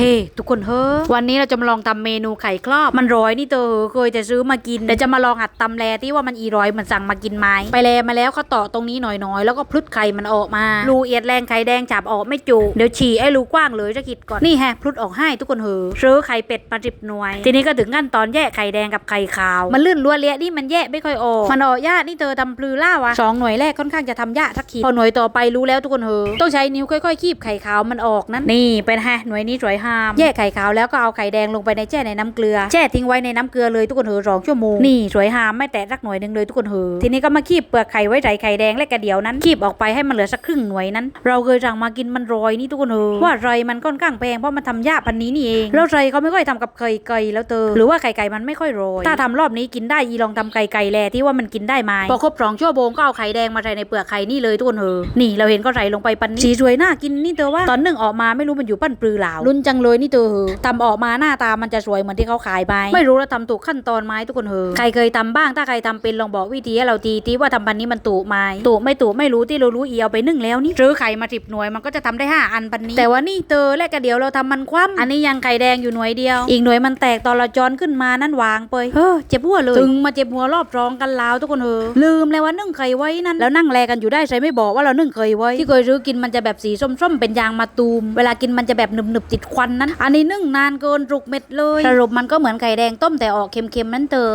เฮ้ ทุกคนเฮ้อวันนี้เราจะมาลองทำเมนูไข่ครอบ มันร้อยนี่เธอเคยจะซื้อมากินเดี๋ยวจะมาลองหัดตำแลที่ว่ามันอีร้อยเหมันสั่งมากินไหมไปแลมาแล้วเขาต่อตรงนี้หน่อยๆ แล้วก็พลุดไข่มันออกมารูเอียดแรงไข่แดงจับออกไม่จุเดี๋ยวฉี่ไอ้รูกว้างเลยจะคิดก่อนนี่แฮะพลุดออกให้ทุกคนเฮ้อซื้อไข่เป็ดมาจิบหน่วย ทีนี้ก็ถึงขั้นตอนแยกไข่แดงกับไข่ขาว มันลื่นล้วนเละนี่มันแยกไม่ค่อยออกมันออกยากนี่เธอทำปลือล่าวะสองหน่วยแรกค่อนข้างจะทำยากทักขีพอหน่วยต่อไปรู้แล้วทุกคนเฮ้อต้องใช้นิ้วค่อยๆคีบไข่ขาวมันออกนั้นนี่เป็นแฮะหน่วยนี้สวยหามแยกไข่ขาวแล้วก็เอาไข่แดงลงไปในแช่ในน้ำเกลือ แช่ทิ้งไว้ในน้ำเกลือเลยทุกคนเถอะสองชั่วโมงนี่สวยหามไม่แตะรักหน่วยหนึ่งเลยทุกคนเถอะทีนี้ก็มาคีบเปลือกไข่ไว้ใส่ไข่แดงและกระเดียวนั้นคีบออกไปให้มันเหลือสักครึ่งหน่วยนั้น เราเคยสั่งมากินมันรอยนี่ทุกคนเถอะว่าไรมันค่อนข้างแพงเพราะมันทำยากพันนี้นี่เองแล้วไรเขาไม่ค่อยทำกับไข่ไก่แล้วเตอหรือว่าไข่ไก่มันไม่ค่อยโรยถ้าทำรอบนี้กินได้อีลองทำไก่ไก่แลที่ว่ามันกินได้ไหมพอครบสองชั่วโมงก็เอาไข่แดงมาใส่ในเปลือกไข่นี่เลยทุกคนเถอะนี่เราเห็นก็ใส่ลงไปปันนี้สีสวยน่ากินนี่เตอว่าตอนหนึ่งออกมาไม่รู้มันอยู่ปั้นปลือเหลาลุ้นจังเลยนี่เตอทำออกมาหน้าตามันจะสวยเหมือนที่เขาขายไหมไม่รู้เราทำถูกขั้นตอนไหมทุกคนเหอใครเคยทำบ้างถ้าใครทำเป็นลองบอกวิธีให้เราทีทีว่าทำพันนี้มันถูกไหมถูกไม่ถูกไม่รู้ที่เรารู้อีเอาไปนึ่งแล้วนี่ซื้อไข่มาสิบหน่วยมันก็จะทำได้ห้าอันพันนี้ แต่ว่านี่เตอและกระเดียวเราทำมันคว่ำอันนี้ยังไข่แดงอยู่หน่วยเดียว อีกหน่วยมันแตกตอนเราจอนขึ้นมานั่นวางไปเฮ้อเจ็บหัวเลยถึงมาเจ็บหัวรอบรองกันล้วทุกคนเหอลืมเลยว่านึ่งไข่ไว้นั่นแล้วนั่งแลกันอยู่ได้ใช่ไม่บอกว่าเรานึ่งไข่ไว้ที่เคยซื้อกินมันจะแบบสีส้มๆเป็นยางมะตูม เวลากินมันจะแบบหนึบๆติดควันนั้น อันนี้นึ่งนานเกินรุกเม็ดเลยสรุปมันก็เหมือนไข่แดงต้มแต่ออกเค็มๆนั่นเตอ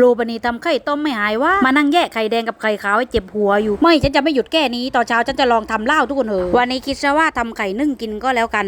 รูปนีทำไข่ต้มไม่หายว่ามานั่งแยกไข่แดงกับไข่ขาวให้เจ็บหัวอยู่ ไม่ฉันจะไม่หยุดแก้นี้ต่อนเช้าฉันจะลองทำเหล้าทุกคนเหอะวันนี้คิดซะว่าทำไข่นึ่งกินก็แล้วกัน